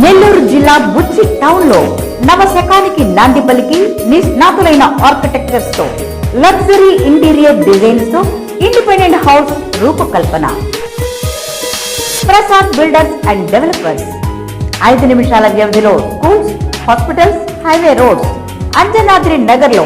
నెల్లూరు జిల్లా బుచ్చి టౌన్లో నవశకానికి నాంది పలికి నిష్ణాతులైన ఆర్కిటెక్చర్స్తో లగ్జరీ ఇంటీరియర్ డిజైన్స్తో ఇండిపెండెంట్ హౌస్ రూపకల్పన. Prasad builders and developers. ఐదు నిమిషాల వ్యవధిలో schools hospitals highway roads Anjanadri నగర్లో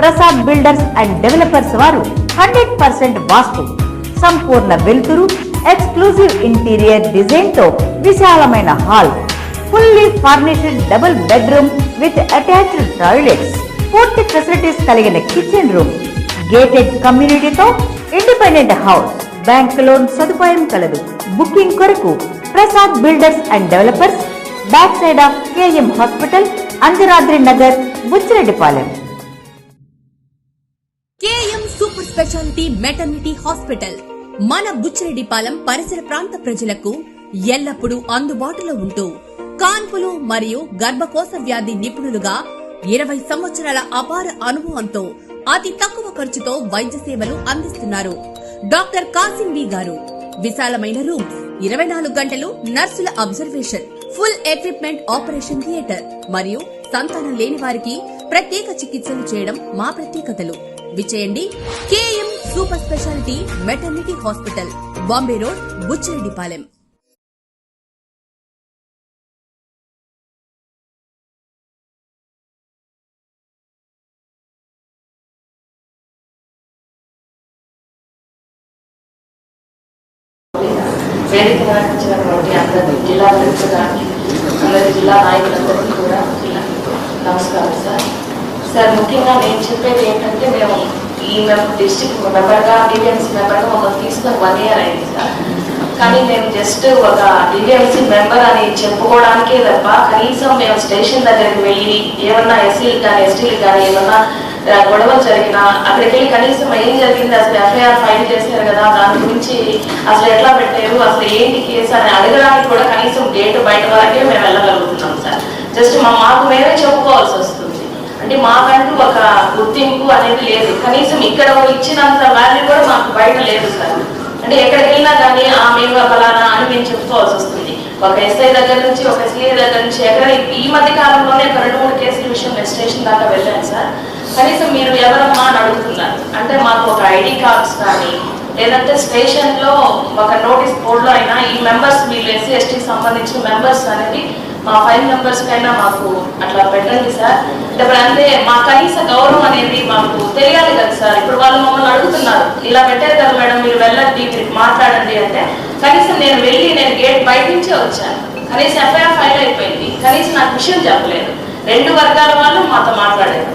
ప్రసాద్ బిల్డర్స్ అండ్ డెవలపర్స్ వారు హండ్రెడ్ పర్సెంట్ వాస్తు సంపూర్ణ వెలుతురు ఎక్స్క్లూజివ్ ఇంటీరియర్ డిజైన్తో విశాలమైన hall fully furnished double bedroom with attached toilets పూర్తి ఫెసిలిటీస్ కలిగిన కిచెన్ రూమ్ గేటెడ్ కమ్యూనిటీతో ఇండిపెండెంట్ హౌస్ బ్యాంక్ లోన్ సదుపాయం కలదు. బుకింగ్ కొరకు Prasad builders and developers back side of KM hospital Anjanadri Nagar Buchireddypalem KM super speciality maternity hospital మన బుచ్చిరెడ్డిపాలెం పరిసర ప్రాంత ప్రజలకు ఎల్లప్పుడూ అందుబాటులో ఉంటూ కాన్పులు మరియు గర్భకోశ వ్యాధి నిపుణులుగా ఇరవై సంవత్సరాల అపార అనుభవంతో అతి తక్కువ ఖర్చుతో వైద్య సేవలు అందిస్తున్నారు. డాక్టర్ కాసిం బి గారు విశాలమైన రూమ్ ఇరవై నాలుగు గంటలు నర్సుల observation full equipment operation theatre మరియు సంతానం లేని వారికి ప్రత్యేక చికిత్సలు చేయడం మా ప్రత్యేకతలు. విచేయండి KM super speciality maternity hospital Bombay road Buchireddypalem. వేదిక నడిపించినటువంటి అందరి జిల్లా కలెక్టర్ కానీ అందరి జిల్లా నాయకులందరికీ కూడా నమస్కారం సార్. సార్ ముఖ్యంగా నేను చెప్పేది ఏంటంటే మేము ఈ మేము డిస్ట్రిక్ట్ మెంబర్గా డివిఎంసీ మెంబర్గా మమ్మల్ని తీసుకొని వన్ ఇయర్ అయింది సార్. కానీ మేము జస్ట్ ఒక డివిఎంసీ మెంబర్ అని చెప్పుకోవడానికే తప్ప కనీసం మేము స్టేషన్ దగ్గరికి వెళ్ళి ఏమన్నా ఎస్సీలు కానీ ఎస్టీలు కానీ ఏమన్నా గొడవలు జరిగినా అక్కడికి వెళ్ళి కనీసం ఏం జరిగింది? అసలు ఎఫ్ఐఆర్ ఫైల్ చేశారు కదా దాని గురించి అసలు ఎట్లా పెట్టారు? అసలు ఏంటి కేసు అని అడగడానికి కూడా కనీసం డేట్ బయట వరకే మేము వెళ్ళగలుగుతున్నాం సార్. జస్ట్ మా మాకు మేమే చెప్పుకోవాల్సి వస్తుంది. అంటే మాకంటూ ఒక గుర్తింపు అనేది లేదు. కనీసం ఇక్కడ ఇచ్చినంత వాల్యూ కూడా మాకు బయట లేదు సార్. అంటే ఎక్కడికి వెళ్ళినా కానీ ఆ మేము ఫలానా అని మేము చెప్పుకోవాల్సి వస్తుంది. ఒక ఎస్ఐ దగ్గర నుంచి ఒక సిఐ దగ్గర నుంచి ఎక్కడ ఈ మధ్య కాలంలోనే ఒక రెండు మూడు కేసుల విషయం నేను స్టేషన్ దాకా వెళ్ళాను సార్. కనీసం మీరు ఎవరమ్మా అని అడుగుతున్నారు. అంటే మాకు ఒక ఐడి కార్డ్స్ కానీ లేదంటే స్టేషన్లో ఒక నోటీస్ బోర్డులో అయినా ఈ మెంబర్స్ వీళ్ళు ఎస్సీ ఎస్టీకి సంబంధించిన మెంబర్స్ అనేది మా ఫైవ్ మెంబర్స్ కైనా మాకు అట్లా పెట్టండి సార్. అంటే ఇప్పుడు అంటే మా కనీస గౌరవం అనేది మాకు తెలియాలి కదా సార్. ఇప్పుడు వాళ్ళు మమ్మల్ని అడుగుతున్నారు. ఇలా పెట్టారు కదా మేడం మీరు వెళ్ళండి మీరు మాట్లాడండి అంటే కనీసం నేను వెళ్ళి నేను గేట్ బయట నుంచే వచ్చాను. కనీసం ఎఫ్ఐఆర్ ఫైల్ అయిపోయింది. కనీసం నాకు విషయం చెప్పలేదు. రెండు వర్గాల వాళ్ళు మాతో మాట్లాడారు.